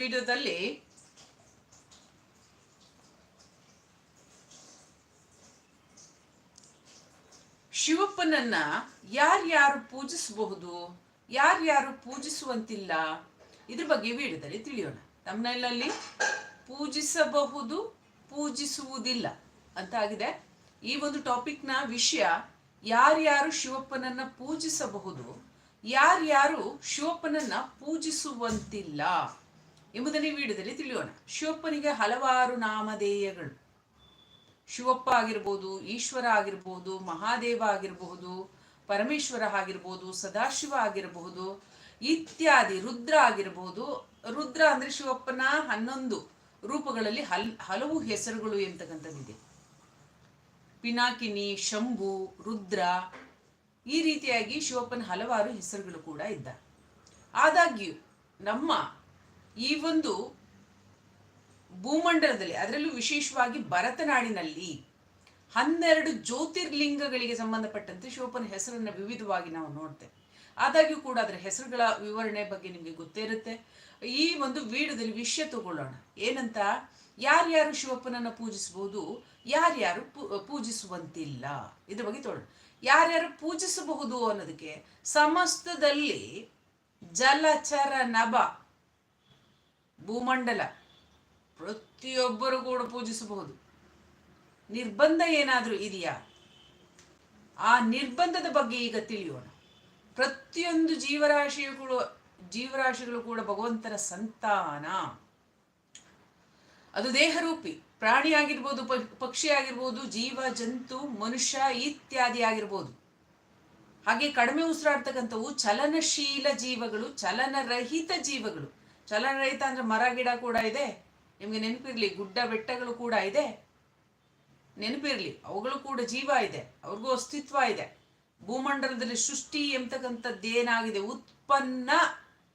ವಿಡಿಯೋದಲ್ಲಿ ಶಿವಪ್ಪನನ್ನ ಯಾರ್ಯಾರು ಪೂಜಿಸಬಹುದು, ಯಾರ್ಯಾರು ಪೂಜಿಸುವಂತಿಲ್ಲ, ಇದ್ರ ಬಗ್ಗೆ ವಿಡಿಯೋದಲ್ಲಿ ತಿಳಿಯೋಣ. ತಮ್ಮನಲ್ಲಿ ಪೂಜಿಸಬಹುದು, ಪೂಜಿಸುವುದಿಲ್ಲ ಅಂತ ಆಗಿದೆ. ಈ ಒಂದು ಟಾಪಿಕ್ನ ವಿಷಯ ಯಾರ್ಯಾರು ಶಿವಪ್ಪನನ್ನ ಪೂಜಿಸಬಹುದು, ಯಾರ್ಯಾರು ಶಿವಪ್ಪನನ್ನ ಪೂಜಿಸುವಂತಿಲ್ಲ. ಎಂಬುದನ್ನು ಈ ವಿಡಿಯೋದಲ್ಲಿ ತಿಳಿಯೋಣ. ಶಿವಪ್ಪನಿಗೆ ಹಲವಾರು ನಾಮಧೇಯಗಳು. ಶಿವಪ್ಪ ಆಗಿರ್ಬೋದು, ಈಶ್ವರ ಆಗಿರ್ಬೋದು, ಮಹಾದೇವ ಆಗಿರಬಹುದು ಪರಮೇಶ್ವರ ಆಗಿರ್ಬೋದು, ಸದಾಶಿವ ಆಗಿರಬಹುದು ಇತ್ಯಾದಿ ರುದ್ರ ಆಗಿರಬಹುದು ರುದ್ರ ಅಂದ್ರೆ ಶಿವಪ್ಪನ ಹನ್ನೊಂದು ರೂಪಗಳಲ್ಲಿ ಹಲ್, ಹಲವು ಹೆಸರುಗಳು ಎಂತಕ್ಕಂಥದ್ದಿದೆ. ಪಿನಾಕಿನಿ, ಶಂಭು, ರುದ್ರ ಈ ರೀತಿಯಾಗಿ ಶಿವಪ್ಪನ ಹಲವಾರು ಹೆಸರುಗಳು ಕೂಡ ಇದ್ದ ಆದಾಗ್ಯೂ ನಮ್ಮ ಈ ಒಂದು ಭೂಮಂಡಲದಲ್ಲಿ, ಅದರಲ್ಲೂ ವಿಶೇಷವಾಗಿ ಭರತನಾಡಿನಲ್ಲಿ ಹನ್ನೆರಡು ಜ್ಯೋತಿರ್ಲಿಂಗಗಳಿಗೆ ಸಂಬಂಧಪಟ್ಟಂತೆ ಶಿವಪ್ಪನ ಹೆಸರನ್ನು ವಿವಿಧವಾಗಿ ನಾವು ನೋಡ್ತೇವೆ. ಆದಾಗ್ಯೂ ಕೂಡ ಅದರ ಹೆಸರುಗಳ ವಿವರಣೆ ಬಗ್ಗೆ ನಿಮಗೆ ಗೊತ್ತೇ ಇರುತ್ತೆ. ಈ ಒಂದು ವಿಡಿಯೋದಲ್ಲಿ ವಿಷಯ ತಗೊಳ್ಳೋಣ. ಏನಂತ? ಯಾರ್ಯಾರು ಶಿವಪ್ಪನನ್ನ ಪೂಜಿಸಬಹುದು ಯಾರ್ಯಾರು ಪೂಜಿಸುವಂತಿಲ್ಲ? ಇದ್ರ ಬಗ್ಗೆ ತಗೊಳ್ಳೋಣ ಯಾರ್ಯಾರು ಪೂಜಿಸಬಹುದು ಅನ್ನೋದಕ್ಕೆ ಸಮಸ್ತದಲ್ಲಿ ಜಲಚರ ನಭ ಭೂಮಂಡಲ ಪ್ರತಿಯೊಬ್ಬರು ಕೂಡ ಪೂಜಿಸಬಹುದು. ನಿರ್ಬಂಧ ಏನಾದರೂ ಇದೆಯಾ? ಆ ನಿರ್ಬಂಧದ ಬಗ್ಗೆ ಈಗ ತಿಳಿಯೋಣ. ಪ್ರತಿಯೊಂದು ಜೀವರಾಶಿಗಳು ಜೀವರಾಶಿಗಳು ಕೂಡ ಭಗವಂತನ ಸಂತಾನ. ಅದು ದೇಹರೂಪಿ, ಪ್ರಾಣಿ ಆಗಿರ್ಬೋದು ಪಕ್ಷಿ ಆಗಿರ್ಬೋದು, ಜೀವ, ಜಂತು, ಮನುಷ್ಯ ಇತ್ಯಾದಿ ಆಗಿರ್ಬೋದು. ಹಾಗೆ ಕಡಿಮೆ ಉಸಿರಾಡ್ತಕ್ಕಂಥವು ಚಲನಶೀಲ ಜೀವಗಳು, ಚಲನರಹಿತ ಜೀವಗಳು. ಚಲನರಹಿತ ಅಂದ್ರೆ ಮರ, ಗಿಡ ಕೂಡ ಇದೆ. ನಿಮಗೆ ನೆನಪಿರಲಿ, ಗುಡ್ಡ, ಬೆಟ್ಟಗಳು ಕೂಡ ಇದೆ. ನೆನಪಿರ್ಲಿ, ಅವುಗಳು ಕೂಡ ಜೀವ ಇದೆ. ಅವ್ರಿಗೂ ಅಸ್ತಿತ್ವ ಇದೆ. ಭೂಮಂಡಲದಲ್ಲಿ ಸೃಷ್ಟಿ ಎಂತಕ್ಕಂಥದ್ದೇನಾಗಿದೆ ಉತ್ಪನ್ನ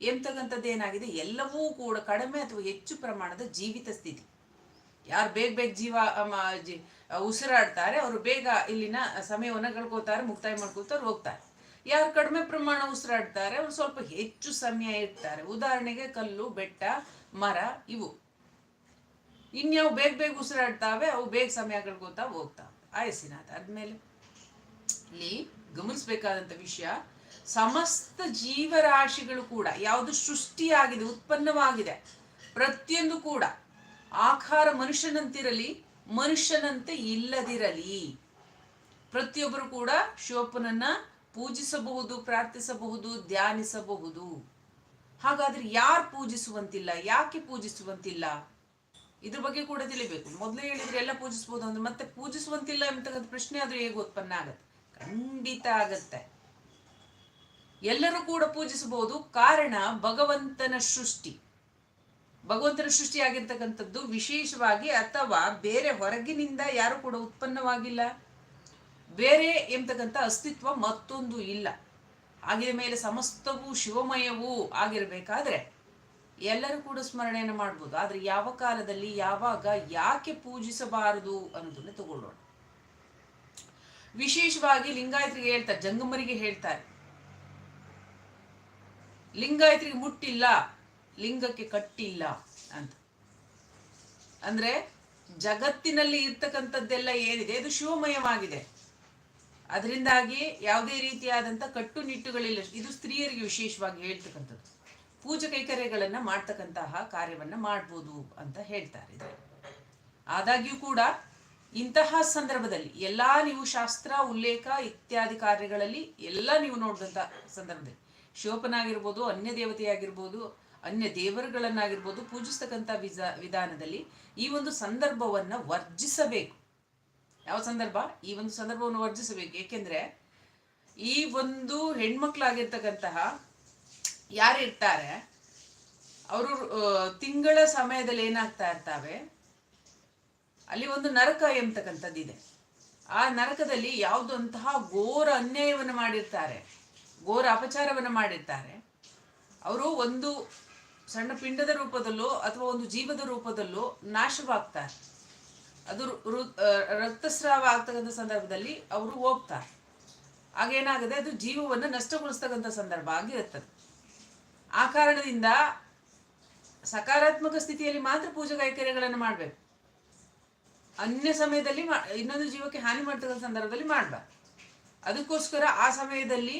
ಎಂತಕ್ಕಂಥದ್ದೇನಾಗಿದೆ ಎಲ್ಲವೂ ಕೂಡ ಕಡಿಮೆ ಅಥವಾ ಹೆಚ್ಚು ಪ್ರಮಾಣದ ಜೀವಿತ ಸ್ಥಿತಿ. ಯಾರು ಬೇಗ ಬೇಗ ಜೀವ ಉಸಿರಾಡ್ತಾರೆ, ಅವರು ಬೇಗ ಇಲ್ಲಿನ ಸಮಯವನ್ನು ಕಳ್ಕೋತಾರೆ ಮುಕ್ತಾಯ ಮಾಡ್ಕೋತಾರೆ ಹೋಗ್ತಾರೆ. ಯಾರು ಕಡಿಮೆ ಪ್ರಮಾಣ ಉಸಿರಾಡ್ತಾರೆ ಅವ್ರು ಸ್ವಲ್ಪ ಹೆಚ್ಚು ಸಮಯ ಇರ್ತಾರೆ ಉದಾಹರಣೆಗೆ ಕಲ್ಲು, ಬೆಟ್ಟ, ಮರ ಇವು. ಇನ್ಯಾವು ಬೇಗ ಬೇಗ ಉಸಿರಾಡ್ತಾವೆ, ಅವು ಬೇಗ ಸಮಯ ಕಳ್ಕೊತಾ ಹೋಗ್ತಾವೆ. ಆಯಸ್ಸಿನಾಥ ಆದ್ಮೇಲೆ ಇಲ್ಲಿ ಗಮನಿಸಬೇಕಾದಂತ ವಿಷಯ, ಸಮಸ್ತ ಜೀವರಾಶಿಗಳು ಕೂಡ, ಯಾವುದು ಸೃಷ್ಟಿಯಾಗಿದೆ, ಉತ್ಪನ್ನವಾಗಿದೆ, ಪ್ರತಿಯೊಂದು ಕೂಡ, ಆಕಾರ ಮನುಷ್ಯನಂತಿರಲಿ, ಮನುಷ್ಯನಂತೆ ಇಲ್ಲದಿರಲಿ. ಪ್ರತಿಯೊಬ್ಬರು ಕೂಡ ಶಿವಪ್ಪನನ್ನ ಪೂಜಿಸಬಹುದು, ಪ್ರಾರ್ಥಿಸಬಹುದು, ಧ್ಯಾನಿಸಬಹುದು. ಹಾಗಾದ್ರೆ ಯಾರು ಪೂಜಿಸುವಂತಿಲ್ಲ? ಯಾಕೆ ಪೂಜಿಸುವಂತಿಲ್ಲ? ಇದ್ರ ಬಗ್ಗೆ ಕೂಡ ತಿಳಿಬೇಕು. ಮೊದಲೇ ಹೇಳಿದ್ರೆ ಎಲ್ಲ ಪೂಜಿಸಬಹುದು ಅಂದ್ರೆ ಮತ್ತೆ ಪೂಜಿಸುವಂತಿಲ್ಲ ಅಂತಕ್ಕಂಥ ಪ್ರಶ್ನೆ ಆದ್ರೆ ಹೇಗೆ ಉತ್ಪನ್ನ ಆಗತ್ತೆ? ಖಂಡಿತ ಆಗತ್ತೆ. ಎಲ್ಲರೂ ಕೂಡ ಪೂಜಿಸಬಹುದು. ಕಾರಣ ಭಗವಂತನ ಸೃಷ್ಟಿ. ಭಗವಂತನ ಸೃಷ್ಟಿಯಾಗಿರ್ತಕ್ಕಂಥದ್ದು ವಿಶೇಷವಾಗಿ ಅಥವಾ ಬೇರೆ ಹೊರಗಿನಿಂದ ಯಾರು ಕೂಡ ಉತ್ಪನ್ನವಾಗಿಲ್ಲ. ಬೇರೆ ಎಂಬತಕ್ಕಂಥ ಅಸ್ತಿತ್ವ ಮತ್ತೊಂದು ಇಲ್ಲ. ಆಗಿದ ಮೇಲೆ ಸಮಸ್ತವೂ ಶಿವಮಯವೂ ಆಗಿರಬೇಕಾದ್ರೆ ಎಲ್ಲರೂ ಕೂಡ ಸ್ಮರಣೆಯನ್ನು ಮಾಡ್ಬೋದು. ಆದರೆ ಯಾವ ಕಾಲದಲ್ಲಿ ಯಾವಾಗ ಯಾಕೆ ಪೂಜಿಸಬಾರದು ಅನ್ನೋದನ್ನ ತಗೊಳ್ಳೋಣ. ವಿಶೇಷವಾಗಿ ಲಿಂಗಾಯತರಿಗೆ ಹೇಳ್ತಾರೆ ಜಂಗಮರಿಗೆ ಹೇಳ್ತಾರೆ. ಲಿಂಗಾಯತರಿಗೆ ಮುಟ್ಟಿಲ್ಲ, ಲಿಂಗಕ್ಕೆ ಕಟ್ಟಿಲ್ಲ ಅಂತ. ಅಂದ್ರೆ ಜಗತ್ತಿನಲ್ಲಿ ಇರ್ತಕ್ಕಂಥದ್ದೆಲ್ಲ ಏನಿದೆ? ಅದು ಶಿವಮಯವಾಗಿದೆ. ಅದರಿಂದಾಗಿ ಯಾವುದೇ ರೀತಿಯಾದಂಥ ಕಟ್ಟುನಿಟ್ಟುಗಳಿಲ್ಲ. ಇದು ಸ್ತ್ರೀಯರಿಗೆ ವಿಶೇಷವಾಗಿ ಹೇಳ್ತಕ್ಕಂಥದ್ದು. ಪೂಜೆ ಕೈಕರ್ಯಗಳನ್ನು ಮಾಡ್ತಕ್ಕಂತಹ ಕಾರ್ಯವನ್ನು ಮಾಡ್ಬೋದು ಅಂತ ಹೇಳ್ತಾರೆ ಆದಾಗ್ಯೂ ಕೂಡ ಇಂತಹ ಸಂದರ್ಭದಲ್ಲಿ ಎಲ್ಲ ನೀವು ಶಾಸ್ತ್ರ, ಉಲ್ಲೇಖ ಇತ್ಯಾದಿ ಕಾರ್ಯಗಳಲ್ಲಿ ಎಲ್ಲ ನೀವು ನೋಡಿದಂಥ ಸಂದರ್ಭದಲ್ಲಿ ಶಿವಪನಾಗಿರ್ಬೋದು ಅನ್ಯ ದೇವತೆಯಾಗಿರ್ಬೋದು ಅನ್ಯ ದೇವರುಗಳನ್ನಾಗಿರ್ಬೋದು ಪೂಜಿಸ್ತಕ್ಕಂಥ ವಿಜ, ವಿಧಾನದಲ್ಲಿ ಈ ಒಂದು ಸಂದರ್ಭವನ್ನು ವರ್ಜಿಸಬೇಕು. ಯಾವ ಸಂದರ್ಭ? ಈ ಒಂದು ಸಂದರ್ಭವನ್ನು ವರ್ಜಿಸಬೇಕು ಏಕೆಂದ್ರೆ ಈ ಒಂದು ಹೆಣ್ಮಕ್ಳಾಗಿರ್ತಕ್ಕಂತಹ ಯಾರಿರ್ತಾರೆ ಅವರು ತಿಂಗಳ ಸಮಯದಲ್ಲಿ ಏನಾಗ್ತಾ ಇರ್ತಾವೆ? ಅಲ್ಲಿ ಒಂದು ನರಕ ಎಂಬತಕ್ಕಂಥದ್ದಿದೆ. ಆ ನರಕದಲ್ಲಿ ಯಾವುದಂತಹ ಘೋರ ಅನ್ಯಾಯವನ್ನು ಮಾಡಿರ್ತಾರೆ, ಘೋರ ಅಪಚಾರವನ್ನು ಮಾಡಿರ್ತಾರೆ. ಅವರು ಒಂದು ಸಣ್ಣ ಪಿಂಡದ ರೂಪದಲ್ಲೋ ಅಥವಾ ಒಂದು ಜೀವದ ರೂಪದಲ್ಲೋ ನಾಶವಾಗ್ತಾರೆ. ಅದು ರಕ್ತಸ್ರಾವ ಆಗ್ತಕ್ಕಂಥ ಸಂದರ್ಭದಲ್ಲಿ ಅವರು ಹೋಗ್ತಾರೆ. ಆಗೇನಾಗದೆ ಅದು ಜೀವವನ್ನು ನಷ್ಟಗೊಳಿಸ್ತಕ್ಕಂಥ ಸಂದರ್ಭ ಆಗಿರುತ್ತದೆ. ಆ ಕಾರಣದಿಂದ ಸಕಾರಾತ್ಮಕ ಸ್ಥಿತಿಯಲ್ಲಿ ಮಾತ್ರ ಪೂಜಾ ಕೈಕರ್ಯಗಳನ್ನು ಮಾಡಬೇಕು. ಅನ್ಯ ಸಮಯದಲ್ಲಿ ಇನ್ನೊಂದು ಜೀವಕ್ಕೆ ಹಾನಿ ಮಾಡ್ತಕ್ಕಂಥ ಸಂದರ್ಭದಲ್ಲಿ ಮಾಡಬಾರ್ದು. ಅದಕ್ಕೋಸ್ಕರ ಆ ಸಮಯದಲ್ಲಿ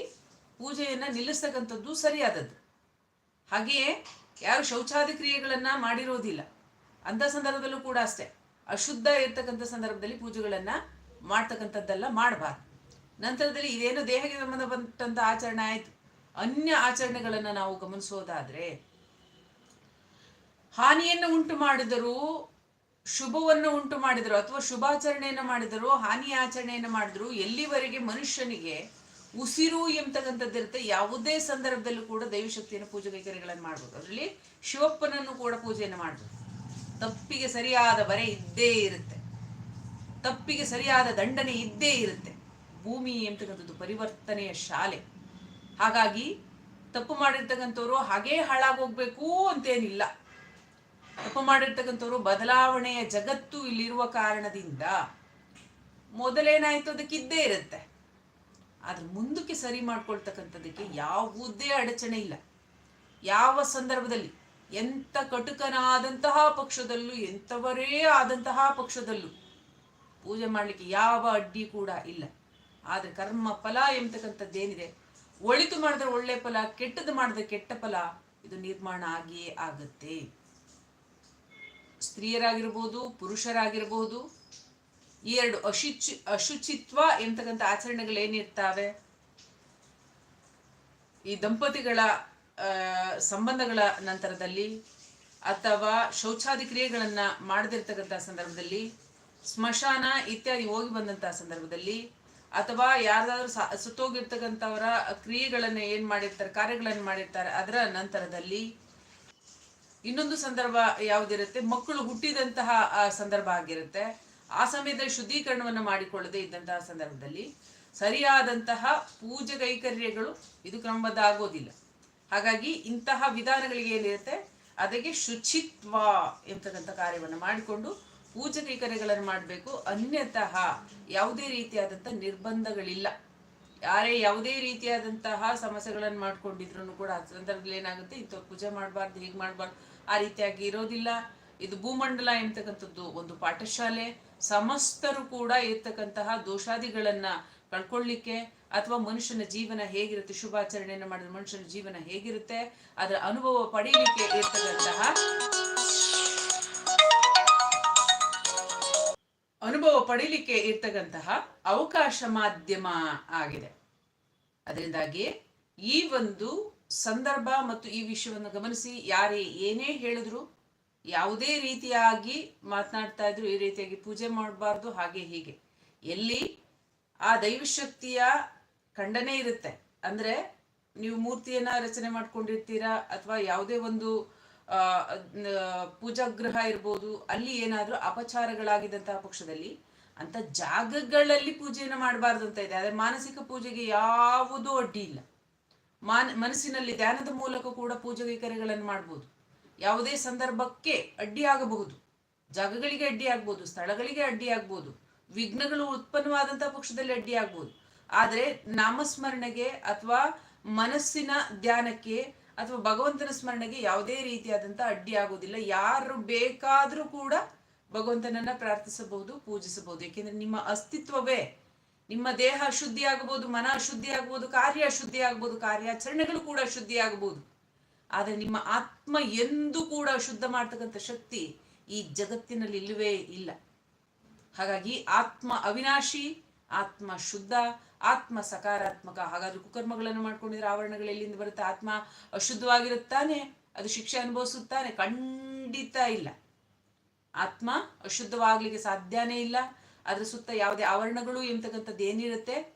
ಪೂಜೆಯನ್ನು ನಿಲ್ಲಿಸ್ತಕ್ಕಂಥದ್ದು ಸರಿಯಾದದ್ದು. ಹಾಗೆಯೇ ಯಾರು ಶೌಚಾದಿ ಕ್ರಿಯೆಗಳನ್ನು ಮಾಡಿರೋದಿಲ್ಲ. ಅಂಥ ಸಂದರ್ಭದಲ್ಲೂ ಕೂಡ ಅಷ್ಟೇ. ಅಶುದ್ಧ ಇರ್ತಕ್ಕಂಥ ಸಂದರ್ಭದಲ್ಲಿ ಪೂಜೆಗಳನ್ನು ಮಾಡ್ತಕ್ಕಂಥದ್ದೆಲ್ಲ ಮಾಡಬಾರ್ದು. ನಂತರದಲ್ಲಿ ಇದೇನು ದೇಹಕ್ಕೆ ಸಂಬಂಧಪಟ್ಟಂಥ ಆಚರಣೆ ಆಯಿತು. ಅನ್ಯ ಆಚರಣೆಗಳನ್ನು ನಾವು ಗಮನಿಸೋದಾದರೆ, ಹಾನಿಯನ್ನು ಉಂಟು ಮಾಡಿದರೂ, ಶುಭವನ್ನು ಉಂಟು ಮಾಡಿದರು ಅಥವಾ ಶುಭಾಚರಣೆಯನ್ನು ಮಾಡಿದರು, ಹಾನಿ ಆಚರಣೆಯನ್ನು ಮಾಡಿದ್ರು ಎಲ್ಲಿವರೆಗೆ ಮನುಷ್ಯನಿಗೆ ಉಸಿರು ಎಂಬತಕ್ಕಂಥದ್ದಿರುತ್ತೆ ಯಾವುದೇ ಸಂದರ್ಭದಲ್ಲೂ ಕೂಡ ದೈವಶಕ್ತಿಯನ್ನು ಪೂಜೆ ಕೈಕರ್ಯಗಳನ್ನು ಮಾಡ್ಬೋದು. ಅದರಲ್ಲಿ ಶಿವಪ್ಪನನ್ನು ಕೂಡ ಪೂಜೆಯನ್ನು ಮಾಡ್ಬೋದು. ತಪ್ಪಿಗೆ ಸರಿಯಾದ ಬರೆ ಇದ್ದೇ ಇರುತ್ತೆ. ತಪ್ಪಿಗೆ ಸರಿಯಾದ ದಂಡನೆ ಇದ್ದೇ ಇರುತ್ತೆ. ಭೂಮಿ ಎಂಬತಕ್ಕಂಥದ್ದು ಪರಿವರ್ತನೆಯ ಶಾಲೆ. ಹಾಗಾಗಿ ತಪ್ಪು ಮಾಡಿರ್ತಕ್ಕಂಥವ್ರು ಹಾಗೇ ಹಾಳಾಗೋಗ್ಬೇಕು ಅಂತೇನಿಲ್ಲ. ತಪ್ಪು ಮಾಡಿರ್ತಕ್ಕಂಥವ್ರು ಬದಲಾವಣೆಯ ಜಗತ್ತು ಇಲ್ಲಿರುವ ಕಾರಣದಿಂದ ಮೊದಲೇನಾಯ್ತು ಅದಕ್ಕೆ ಇದ್ದೇ ಇರುತ್ತೆ. ಆದ್ರೆ ಮುಂದಕ್ಕೆ ಸರಿ ಮಾಡ್ಕೊಳ್ತಕ್ಕಂಥದ್ದಕ್ಕೆ ಯಾವುದೇ ಅಡಚಣೆ ಇಲ್ಲ. ಯಾವ ಸಂದರ್ಭದಲ್ಲಿ ಎಂಥ ಕಟುಕನಾದಂತಹ ಪಕ್ಷದಲ್ಲೂ, ಎಂಥವರೇ ಆದಂತಹ ಪಕ್ಷದಲ್ಲೂ ಪೂಜೆ ಮಾಡಲಿಕ್ಕೆ ಯಾವ ಅಡ್ಡಿ ಕೂಡ ಇಲ್ಲ. ಆದರೆ ಕರ್ಮ ಫಲ ಎಂಬತಕ್ಕಂಥದ್ದೇನಿದೆ, ಒಳಿತು ಮಾಡಿದ್ರೆ ಒಳ್ಳೆ ಫಲ, ಕೆಟ್ಟದ್ದು ಮಾಡಿದ್ರೆ ಕೆಟ್ಟ ಫಲ, ಇದು ನಿರ್ಮಾಣ ಆಗಿಯೇ ಆಗುತ್ತೆ. ಸ್ತ್ರೀಯರಾಗಿರ್ಬೋದು, ಪುರುಷರಾಗಿರ್ಬೋದು, ಈ ಎರಡು ಅಶುಚಿ, ಅಶುಚಿತ್ವ ಎಂತಕ್ಕಂಥ ಆಚರಣೆಗಳೇನಿರ್ತಾವೆ? ಈ ದಂಪತಿಗಳ ಸಂಬಂಧಗಳ ನಂತರದಲ್ಲಿ ಅಥವಾ ಶೌಚಾದಿ ಕ್ರಿಯೆಗಳನ್ನ ಮಾಡದಿರ್ತಕ್ಕಂಥ ಸಂದರ್ಭದಲ್ಲಿ, ಸ್ಮಶಾನ ಇತ್ಯಾದಿ ಹೋಗಿ ಬಂದಂತಹ ಸಂದರ್ಭದಲ್ಲಿ, ಅಥವಾ ಯಾರ್ದಾದ್ರೂ ಸ, ಸುತ್ತೋಗಿರ್ತಕ್ಕಂಥವರ ಕ್ರಿಯೆಗಳನ್ನು ಏನ್ ಮಾಡಿರ್ತಾರೆ, ಕಾರ್ಯಗಳನ್ನು ಮಾಡಿರ್ತಾರೆ, ಅದರ ನಂತರದಲ್ಲಿ ಇನ್ನೊಂದು ಸಂದರ್ಭ ಯಾವುದಿರುತ್ತೆ? ಮಕ್ಕಳು ಹುಟ್ಟಿದಂತಹ ಸಂದರ್ಭ ಆಗಿರುತ್ತೆ. ಆ ಸಮಯದಲ್ಲಿ ಶುದ್ಧೀಕರಣವನ್ನು ಮಾಡಿಕೊಳ್ಳದೆ ಇದ್ದಂತಹ ಸಂದರ್ಭದಲ್ಲಿ ಸರಿಯಾದಂತಹ ಪೂಜೆ ಕೈಕರ್ಯಗಳು ಇದು ಕ್ರಮಬದ್ಧ ಆಗೋದಿಲ್ಲ. ಹಾಗಾಗಿ ಇಂತಹ ವಿಧಾನಗಳಿಗೆ ಏನಿರುತ್ತೆ ಅದಕ್ಕೆ ಶುಚಿತ್ವ ಎಂತಕ್ಕಂಥ ಕಾರ್ಯವನ್ನು ಮಾಡಿಕೊಂಡು ಪೂಜೆ ಕೈಕರ್ಯಗಳನ್ನು ಮಾಡಬೇಕು. ಅನ್ಯತಃ ಯಾವುದೇ ರೀತಿಯಾದಂಥ ನಿರ್ಬಂಧಗಳಿಲ್ಲ. ಯಾರೇ ಯಾವುದೇ ರೀತಿಯಾದಂತಹ ಸಮಸ್ಯೆಗಳನ್ನು ಮಾಡ್ಕೊಂಡಿದ್ರು ಕೂಡ ಆ ಸಂದರ್ಭದಲ್ಲಿ ಏನಾಗುತ್ತೆ? ಇಂಥವ್ರು ಪೂಜೆ ಮಾಡಬಾರ್ದು, ಹೀಗೆ ಮಾಡಬಾರ್ದು, ಆ ರೀತಿಯಾಗಿ ಇರೋದಿಲ್ಲ. ಇದು ಭೂಮಂಡಲ ಎಂತಕ್ಕಂಥದ್ದು ಒಂದು ಪಾಠಶಾಲೆ. ಸಮಸ್ತರು ಕೂಡ ಇರ್ತಕ್ಕಂತಹ ದೋಷಾದಿಗಳನ್ನ ಕಳ್ಕೊಳ್ಳಿಕ್ಕೆ ಅಥವಾ ಮನುಷ್ಯನ ಜೀವನ ಹೇಗಿರುತ್ತೆ? ಶುಭಾಚರಣೆಯನ್ನು ಮಾಡಿದ ಮನುಷ್ಯನ ಜೀವನ ಹೇಗಿರುತ್ತೆ? ಅದರ ಅನುಭವ ಪಡೆಯಲಿಕ್ಕೆ ಇರ್ತಕ್ಕಂತಹ ಅನುಭವ ಪಡೀಲಿಕ್ಕೆ ಇರ್ತಕ್ಕಂತಹ ಅವಕಾಶ ಮಾಧ್ಯಮ ಆಗಿದೆ. ಅದರಿಂದಾಗಿ ಈ ಒಂದು ಸಂದರ್ಭ ಮತ್ತು ಈ ವಿಷಯವನ್ನು ಗಮನಿಸಿ, ಯಾರೇ ಏನೇ ಹೇಳಿದ್ರು, ಯಾವುದೇ ರೀತಿಯಾಗಿ ಮಾತನಾಡ್ತಾ ಇದ್ರು, ಈ ರೀತಿಯಾಗಿ ಪೂಜೆ ಮಾಡಬಾರ್ದು, ಹಾಗೆ ಹೀಗೆ. ಎಲ್ಲಿ ಆ ದೈವಶಕ್ತಿಯ ಖಂಡನೆ ಇರುತ್ತೆ. ಅಂದ್ರೆ ನೀವು ಮೂರ್ತಿಯನ್ನ ರಚನೆ ಮಾಡ್ಕೊಂಡಿರ್ತೀರಾ ಅಥವಾ ಯಾವುದೇ ಒಂದು ಆ, ಗೃಹ ಇರ್ಬೋದು ಅಲ್ಲಿ ಏನಾದ್ರೂ ಅಪಚಾರಗಳಾಗಿದ್ದಂತಹ ಪಕ್ಷದಲ್ಲಿ ಅಂತ ಜಾಗಗಳಲ್ಲಿ ಪೂಜೆಯನ್ನು ಮಾಡಬಾರ್ದು ಅಂತ ಇದೆ. ಆದರೆ ಮಾನಸಿಕ ಪೂಜೆಗೆ ಯಾವುದೂ ಅಡ್ಡಿ ಇಲ್ಲ. ಮಾನ ಮನಸ್ಸಿನಲ್ಲಿ ಧ್ಯಾನದ ಮೂಲಕ ಕೂಡ ಪೂಜೆ ಕೈಕರ್ಯಗಳನ್ನು ಮಾಡ್ಬೋದು. ಯಾವುದೇ ಸಂದರ್ಭಕ್ಕೆ ಅಡ್ಡಿ ಆಗಬಹುದು. ಜಾಗಗಳಿಗೆ ಅಡ್ಡಿ ಆಗ್ಬೋದು ಸ್ಥಳಗಳಿಗೆ ಅಡ್ಡಿ ಆಗ್ಬೋದು ವಿಘ್ನಗಳು ಉತ್ಪನ್ನವಾದಂತಹ ಪಕ್ಷದಲ್ಲಿ ಅಡ್ಡಿ ಆಗ್ಬೋದು. ಆದರೆ ನಾಮಸ್ಮರಣೆಗೆ ಅಥವಾ ಮನಸ್ಸಿನ ಧ್ಯಾನಕ್ಕೆ ಅಥವಾ ಭಗವಂತನ ಸ್ಮರಣೆಗೆ ಯಾವುದೇ ರೀತಿಯಾದಂಥ ಅಡ್ಡಿ ಆಗೋದಿಲ್ಲ ಯಾರು ಬೇಕಾದರೂ ಕೂಡ ಭಗವಂತನನ್ನ ಪ್ರಾರ್ಥಿಸಬಹುದು, ಪೂಜಿಸಬಹುದು. ಏಕೆಂದ್ರೆ ನಿಮ್ಮ ಅಸ್ತಿತ್ವವೇ, ನಿಮ್ಮ ದೇಹ ಅಶುದ್ಧಿ ಆಗಬಹುದು, ಮನ ಅಶುದ್ಧಿ ಆಗಬಹುದು, ಕಾರ್ಯ ಅಶುದ್ಧಿ ಆಗಬಹುದು, ಕಾರ್ಯಾಚರಣೆಗಳು ಕೂಡ ಅಶುದ್ಧಿ ಆಗಬಹುದು. ಆದರೆ ನಿಮ್ಮ ಆತ್ಮ ಎಂದು ಕೂಡ ಶುದ್ಧ ಮಾಡ್ತಕ್ಕಂಥ ಶಕ್ತಿ ಈ ಜಗತ್ತಿನಲ್ಲಿ ಇಲ್ಲವೇ ಇಲ್ಲ. ಹಾಗಾಗಿ ಆತ್ಮ ಅವಿನಾಶಿ ಆತ್ಮ ಶುದ್ಧ, ಆತ್ಮ ಸಕಾರಾತ್ಮಕ. ಹಾಗಾದ್ರೆ ಕುಕರ್ಮಗಳನ್ನು ಮಾಡ್ಕೊಂಡಿದ್ರೆ ಆವರಣಗಳು ಎಲ್ಲಿಂದ ಬರುತ್ತೆ? ಆತ್ಮ ಅಶುದ್ಧವಾಗಿರುತ್ತಾನೆ, ಅದು ಶಿಕ್ಷೆ ಅನುಭವಿಸುತ್ತಾನೆ. ಖಂಡಿತ ಇಲ್ಲ. ಆತ್ಮ ಅಶುದ್ಧವಾಗ್ಲಿಕ್ಕೆ ಸಾಧ್ಯನೇ ಇಲ್ಲ. ಅದ್ರ ಸುತ್ತ ಯಾವುದೇ ಆವರಣಗಳು ಎಂಬತಕ್ಕಂಥದ್ದು ಏನಿರುತ್ತೆ?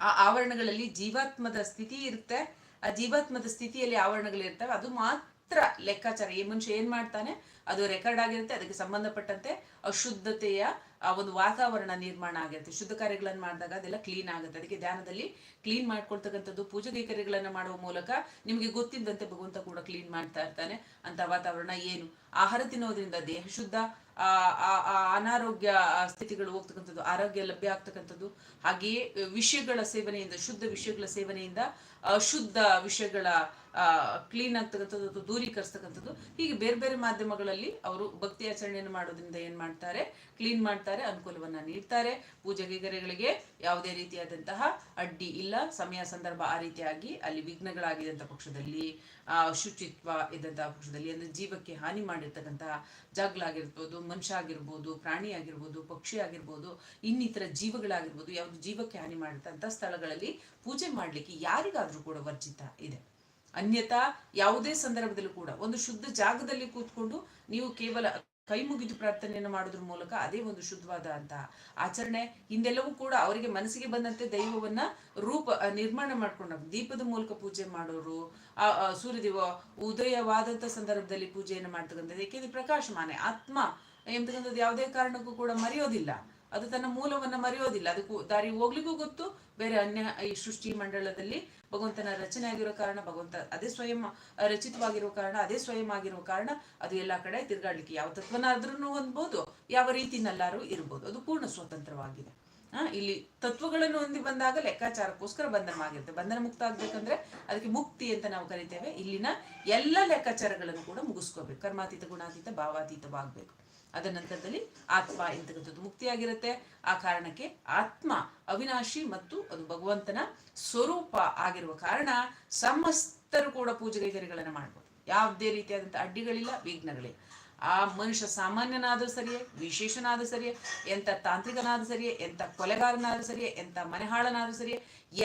ಆ ಆವರಣಗಳಲ್ಲಿ ಜೀವಾತ್ಮದ ಸ್ಥಿತಿ ಇರುತ್ತೆ. ಆ ಜೀವಾತ್ಮದ ಸ್ಥಿತಿಯಲ್ಲಿ ಆವರಣಗಳಿರ್ತವೆ ಅದು ಮಾತ್ರ ಲೆಕ್ಕಾಚಾರ. ಈ ಮನುಷ್ಯ ಏನ್ ಮಾಡ್ತಾನೆ? ಅದು ರೆಕಾರ್ಡ್ ಆಗಿರುತ್ತೆ, ಅದಕ್ಕೆ ಸಂಬಂಧಪಟ್ಟಂತೆ ಅಶುದ್ಧತೆಯ, ಆ, ಒಂದು ವಾತಾವರಣ ನಿರ್ಮಾಣ ಆಗಿರುತ್ತೆ. ಶುದ್ಧ ಕಾರ್ಯಗಳನ್ನು ಮಾಡಿದಾಗ ಅದೆಲ್ಲ ಕ್ಲೀನ್ ಆಗುತ್ತೆ. ಅದಕ್ಕೆ ಧ್ಯಾನದಲ್ಲಿ ಕ್ಲೀನ್ ಮಾಡ್ಕೊಳ್ತಕ್ಕಂಥದ್ದು ಪೂಜೆ ಕೈಕರ್ಯಗಳನ್ನು ಮಾಡುವ ಮೂಲಕ ನಿಮಗೆ ಗೊತ್ತಿದ್ದಂತೆ ಭಗವಂತ ಕೂಡ ಕ್ಲೀನ್ ಮಾಡ್ತಾ ಇರ್ತಾನೆ. ಅಂತ ವಾತಾವರಣ ಏನು? ಆಹಾರ ತಿನ್ನೋದ್ರಿಂದ ದೇಹ ಶುದ್ಧ, ಆ ಅನಾರೋಗ್ಯ ಸ್ಥಿತಿಗಳು ಹೋಗ್ತಕ್ಕಂಥದ್ದು, ಆರೋಗ್ಯ ಲಭ್ಯ ಆಗ್ತಕ್ಕಂಥದ್ದು. ಹಾಗೆಯೇ ವಿಷಯಗಳ ಸೇವನೆಯಿಂದ, ಶುದ್ಧ ವಿಷಯಗಳ ಸೇವನೆಯಿಂದ ಅಶುದ್ಧ ವಿಷಯಗಳ ಕ್ಲೀನ್ ಆಗ್ತಕ್ಕಂಥದ್ದು, ದೂರೀಕರಿಸ್ತಕ್ಕಂಥದ್ದು, ಹೀಗೆ ಬೇರೆ ಬೇರೆ ಮಾಧ್ಯಮಗಳಲ್ಲಿ ಅವರು ಭಕ್ತಿ ಆಚರಣೆಯನ್ನು ಮಾಡೋದ್ರಿಂದ ಏನ್ ಮಾಡ್ತಾರೆ? ಕ್ಲೀನ್ ಮಾಡ್ತಾರೆ, ಅನುಕೂಲವನ್ನ ನೀಡ್ತಾರೆ. ಪೂಜೆ ಗಿಗರೆಗಳಿಗೆ ಯಾವುದೇ ರೀತಿಯಾದಂತಹ ಅಡ್ಡಿ ಇಲ್ಲ. ಸಮಯ ಸಂದರ್ಭ ಆ ರೀತಿಯಾಗಿ ಅಲ್ಲಿ ವಿಘ್ನಗಳಾಗಿದ್ದಂತಹ ಪಕ್ಷದಲ್ಲಿ, ಆ, ಶುಚಿತ್ವ ಇದ್ದಂತಹ ಪಕ್ಷದಲ್ಲಿ, ಅಂದ್ರೆ ಜೀವಕ್ಕೆ ಹಾನಿ ಮಾಡಿರ್ತಕ್ಕಂತಹ ಜಾಗಗಳಾಗಿರ್ಬೋದು ಮನುಷ್ಯ ಆಗಿರ್ಬೋದು ಪ್ರಾಣಿ ಆಗಿರ್ಬೋದು ಪಕ್ಷಿ ಆಗಿರ್ಬೋದು ಇನ್ನಿತರ ಜೀವಗಳಾಗಿರ್ಬೋದು, ಯಾವುದು ಜೀವಕ್ಕೆ ಹಾನಿ ಮಾಡಿರ್ತಂಥ ಸ್ಥಳಗಳಲ್ಲಿ ಪೂಜೆ ಮಾಡ್ಲಿಕ್ಕೆ ಯಾರಿಗಾದ್ರೂ ಕೂಡ ವರ್ಜಿತ ಇದೆ. ಅನ್ಯಥಾ ಯಾವುದೇ ಸಂದರ್ಭದಲ್ಲೂ ಕೂಡ ಒಂದು ಶುದ್ಧ ಜಾಗದಲ್ಲಿ ಕೂತ್ಕೊಂಡು ನೀವು ಕೇವಲ ಕೈ ಮುಗಿದು ಪ್ರಾರ್ಥನೆಯನ್ನು ಮಾಡೋದ್ರ ಮೂಲಕ ಅದೇ ಒಂದು ಶುದ್ಧವಾದ ಅಂತ ಆಚರಣೆ ಹಿಂದೆಲ್ಲವೂ ಕೂಡ ಅವರಿಗೆ ಮನಸ್ಸಿಗೆ ಬಂದಂತೆ ದೈವವನ್ನ ರೂಪ ನಿರ್ಮಾಣ ಮಾಡ್ಕೊಂಡ ದೀಪದ ಮೂಲಕ ಪೂಜೆ ಮಾಡೋರು ಆ ಆ, ಸೂರ್ಯದೇವ ಉದಯವಾದಂತ ಸಂದರ್ಭದಲ್ಲಿ ಪೂಜೆಯನ್ನು ಮಾಡ್ತಕ್ಕಂಥದ್ದು ಏಕೆಂದ್ರೆ ಪ್ರಕಾಶಮಾನೆ ಆತ್ಮ ಎಂತಕ್ಕಂಥದ್ದು ಯಾವುದೇ ಕಾರಣಕ್ಕೂ ಕೂಡ ಮರೆಯೋದಿಲ್ಲ. ಅದು ತನ್ನ ಮೂಲವನ್ನ ಮರೆಯೋದಿಲ್ಲ. ಅದಕ್ಕೂ ದಾರಿ ಹೋಗ್ಲಿಕ್ಕೂ ಗೊತ್ತು, ಬೇರೆ ಅನ್ಯ ಈ ಸೃಷ್ಟಿ ಮಂಡಳದಲ್ಲಿ ಭಗವಂತನ ರಚನೆ ಆಗಿರೋ ಕಾರಣ, ಭಗವಂತ ಅದೇ ಸ್ವಯಂ ರಚಿತವಾಗಿರೋ ಕಾರಣ, ಅದೇ ಸ್ವಯಂ ಆಗಿರೋ ಕಾರಣ ಅದು ಎಲ್ಲಾ ಕಡೆ ತಿರ್ಗಾಡ್ಲಿಕ್ಕೆ ಯಾವ ತತ್ವನಾದ್ರೂ ಹೊಂದ್ಬೋದು ಯಾವ ರೀತಿನಲ್ಲಾರು ಇರ್ಬೋದು. ಅದು ಪೂರ್ಣ ಸ್ವತಂತ್ರವಾಗಿದೆ. ಹಾ ಇಲ್ಲಿ ತತ್ವಗಳನ್ನು ಹೊಂದಿ ಬಂದಾಗ ಲೆಕ್ಕಾಚಾರಕ್ಕೋಸ್ಕರ ಬಂಧನ ಆಗಿರುತ್ತೆ. ಬಂಧನ ಮುಕ್ತ ಆಗ್ಬೇಕಂದ್ರೆ ಅದಕ್ಕೆ ಮುಕ್ತಿ ಅಂತ ನಾವು ಕರಿತೇವೆ. ಇಲ್ಲಿನ ಎಲ್ಲ ಲೆಕ್ಕಾಚಾರಗಳನ್ನು ಕೂಡ ಮುಗಿಸ್ಕೋಬೇಕು. ಕರ್ಮಾತೀತ, ಗುಣಾತೀತ, ಭಾವಾತೀತವಾಗಬೇಕು. ಅದ ನಂತರದಲ್ಲಿ ಆತ್ಮ ಎಂತಕ್ಕಂಥದ್ದು ಮುಕ್ತಿಯಾಗಿರುತ್ತೆ. ಆ ಕಾರಣಕ್ಕೆ ಆತ್ಮ ಅವಿನಾಶಿ ಮತ್ತು ಅದು ಭಗವಂತನ ಸ್ವರೂಪ ಆಗಿರುವ ಕಾರಣ ಸಮಸ್ತರು ಕೂಡ ಪೂಜೆ ಕೈಗರಿಗಳನ್ನು ಮಾಡ್ಬೋದು. ಯಾವುದೇ ರೀತಿಯಾದಂಥ ಅಡ್ಡಿಗಳಿಲ್ಲ, ವಿಘ್ನಗಳಿಲ್ಲ. ಆ ಮನುಷ್ಯ ಸಾಮಾನ್ಯನಾದರೂ ಸರಿಯೇ, ವಿಶೇಷನಾದರೂ ಸರಿಯೇ, ಎಂಥ ತಾಂತ್ರಿಕನಾದರೂ ಸರಿಯೇ, ಎಂಥ ಕೊಲೆಗಾರನಾದರೂ ಸರಿಯೇ ಎಂತ ಮನೆಹಾಳನಾದರೂ ಸರಿಯೇ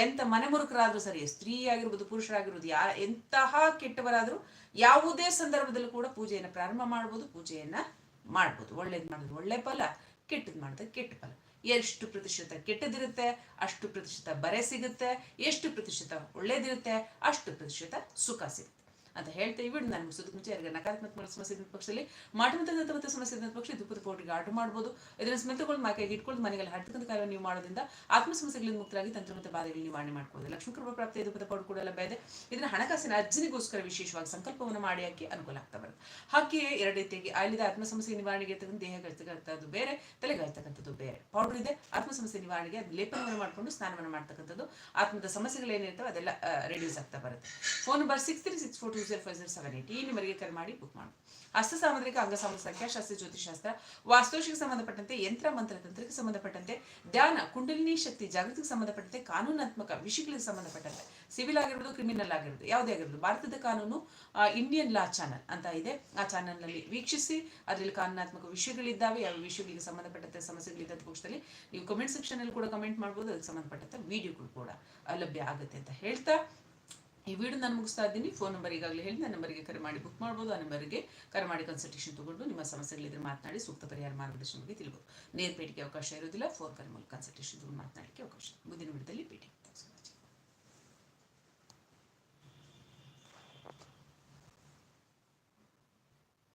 ಎಂತ ಮನೆ ಮುರುಕರಾದ್ರೂ ಸರಿಯೇ ಸ್ತ್ರೀ ಆಗಿರ್ಬೋದು ಪುರುಷರಾಗಿರ್ಬೋದು, ಯಾ ಎಂತಹ ಕೆಟ್ಟವರಾದರೂ ಯಾವುದೇ ಸಂದರ್ಭದಲ್ಲೂ ಕೂಡ ಪೂಜೆಯನ್ನು ಪ್ರಾರಂಭ ಮಾಡ್ಬೋದು, ಪೂಜೆಯನ್ನ ಮಾಡ್ಬೋದು. ಒಳ್ಳೇದು ಮಾಡಿದ್ರೆ ಒಳ್ಳೆ ಫಲ ಕೆಟ್ಟದ್ದು ಮಾಡಿದ್ರೆ ಕೆಟ್ಟ ಫಲ. ಎಷ್ಟು ಪ್ರತಿಶತ ಕೆಟ್ಟದಿರುತ್ತೆ, ಅಷ್ಟು ಪ್ರತಿಶತ ಬರೆ ಸಿಗುತ್ತೆ, ಎಷ್ಟು ಪ್ರತಿಶತ ಒಳ್ಳೇದಿರುತ್ತೆ, ಅಷ್ಟು ಪ್ರತಿಶತ ಸುಖ ಸಿಗುತ್ತೆ. ಅಂತ ಹೇಳ್ತಾ ಈ ವಿಡಿಯೋ ನಾನು ಮುಗಿಸೋದಕ್ಕೆ ಮುಂಚೆ ಯಾರಿಗೆ ನಕಾರಾತ್ಮಕ ಸಮಸ್ಯೆ ಇದ್ದ ಪಕ್ಷದಲ್ಲಿ ಮತ್ತೆ ಸಮಸ್ಯೆ ಇದ್ದ ಪಕ್ಷ ದುಪ್ಪದ ಪೌಡ್ರಿಗೆ ಆರ್ಡರ್ ಮಾಡ್ಬೋದು. ಇದನ್ನ ಸ್ಮೆಲ್ತುಗಳು ಮಾಕೆಗೆ ಇಟ್ಕೊಂಡು ಮನೆಯಲ್ಲಿ ಹಡ್ತಕ್ಕಂಥ ಕಾರ್ಯ ನೀವು ಮಾಡೋದ್ರಿಂದ ಆತ್ಮ ಸಮಸ್ಯೆಗಳಿಂದ ಮುಕ್ತರಾಗಿ ತಂತ್ರ ಮತ್ತು ಬಾಧೆಗಳು ನಿವಾರಣೆ ಮಾಡ್ಬೋದು. ಲಕ್ಷ್ಮೀ ಕೃಪಾ ಪ್ರಾಪ್ತಿ ದುಪ್ಪದ ಪೌಡರ್ ಕೂಡ ಲಭ್ಯ ಇದೆ ಇದನ್ನ ಹಣಕಾಸಿನ ಅರ್ಜನೆಗೋಸ್ಕರ ವಿಶೇಷವಾಗಿ ಸಂಕಲ್ಪವನ್ನು ಮಾಡಿ ಹಾಕಿ ಅನುಕೂಲ ಆಗ್ತಾ ಬರುತ್ತೆ. ಹಾಗೆಯೇ ಎರಡು ರೀತಿಯಾಗಿ ಆಯ್ಲಿದ ಆತ್ಮ ಸಮಸ್ಯೆ ನಿವಾರಣೆಗೆ ಇರ್ತಕ್ಕಂಥ ದೇಹ ಇರ್ತಕ್ಕಂಥದ್ದು ಬೇರೆ ಇರ್ತಕ್ಕಂಥದ್ದು ಬೇರೆ. ಪೌಡರ್ ಇದೆ, ಆತ್ಮ ಸಮಸ್ಯೆ ನಿವಾರಣೆಗೆ ಲೇಪನವನ್ನು ಮಾಡಿಕೊಂಡು ಸ್ನಾನವನ್ನು ಮಾಡ್ತಕ್ಕಂಥದ್ದು. ಆತ್ಮದ ಸಮಸ್ಯೆಗಳು ಏನಿರ್ತವೆ ಅದೆಲ್ಲ ರೆಡ್ಯೂಸ್ ಆಗ್ತಾ ಬರುತ್ತೆ. Phone number six three six four two zero five zero seven eight ಈ ನಿಮಗೆ ಕರೆ ಮಾಡಿ ಬುಕ್ ಮಾಡಿ. ಹಸ್ತ ಸಾಮುದ್ರಿಕ ಅಂಗ ಸಂಖ್ಯಾಶಾಸ್ತ್ರ ಜ್ಯೋತಿಷಾಸ್ತ್ರ ವಾಸ್ತುಶಿಗೆ ಸಂಬಂಧಪಟ್ಟಂತೆ, ಯಂತ್ರ ಮಂತ್ರ ತಂತ್ರಕ್ಕೆ ಸಂಬಂಧಪಟ್ಟಂತೆ, ಧ್ಯಾನ, ಕುಂಡಲಿನಿ ಶಕ್ತಿ, ಜಾಗೃತಿಗೆ ಸಂಬಂಧಪಟ್ಟಂತೆ, ಕಾನೂನಾತ್ಮಕ ವಿಷಯಗಳಿಗೆ ಸಂಬಂಧಪಟ್ಟಂತೆ. ಸಿವಿಲ್ ಆಗಿರ್ಬೋದು ಕ್ರಿಮಿನಲ್ ಆಗಿರ್ಬೋದು, ಯಾವುದೇ ಆಗಿರ್ಬೋದು, ಭಾರತದ ಕಾನೂನು ಇಂಡಿಯನ್ ಲಾ ಚಾನಲ್ ಅಂತ ಇದೆ. ಆ ಚಾನಲ್ನಲ್ಲಿ ವೀಕ್ಷಿಸಿ, ಅದರಲ್ಲಿ ಕಾನೂನಾತ್ಮಕ ವಿಷಯಗಳಿದ್ದಾವೆ, ಯಾವ ವಿಷಯಗಳಿಗೆ ಸಂಬಂಧಪಟ್ಟಂತೆ ಸಮಸ್ಯೆಗಳಿದ್ದ ಪಕ್ಷದಲ್ಲಿ ನೀವು ಕಮೆಂಟ್ ಸೆಕ್ಷನ್ ಅಲ್ಲಿ ಕೂಡ ಕಮೆಂಟ್ ಮಾಡ್ಬೋದು, ಅದಕ್ಕೆ ಸಂಬಂಧಪಟ್ಟಂತೆ ವಿಡಿಯೋಗಳು ಕೂಡ ಲಭ್ಯ ಆಗುತ್ತೆ ಅಂತ ಹೇಳ್ತಾ ಈ ವಿಡಿಯೋ ನಾನು ಮುಗಿಸ್ತಾ ಇದ್ದೀನಿ. ಫೋನ್ ನಂಬರ್ ಈಗಾಗಲೇ ಹೇಳಿ ನನ್ನ ನಂಬರಿಗೆ ಕರೆ ಮಾಡಿ ಬುಕ್ ಮಾಡ್ಬೋದು. ಆ ನಂಬರಿಗೆ ಕರೆ ಮಾಡಿ ಕನ್ಸಲ್ಟೇಷನ್ ತಗೊಂಡು ನಿಮ್ಮ ಸಮಸ್ಯೆಗಳಿದ್ರೆ ಮಾತನಾಡಿ ಸೂಕ್ತ ಪರಿಹಾರ ಮಾರ್ಗದರ್ಶನ ಬಗ್ಗೆ ತಿಳ್ಬೋದು ನೇರ ಭೇಟಿಗೆ ಅವಕಾಶ ಇರೋದಿಲ್ಲ ಫೋನ್ ಕರೆ ಮೂಲಕ ಕನ್ಸಲ್ಟೇಷನ್ ತಗೊಂಡು ಮಾತನಾಡಲಿಕ್ಕೆ ಅವಕಾಶ. ಇದೆ.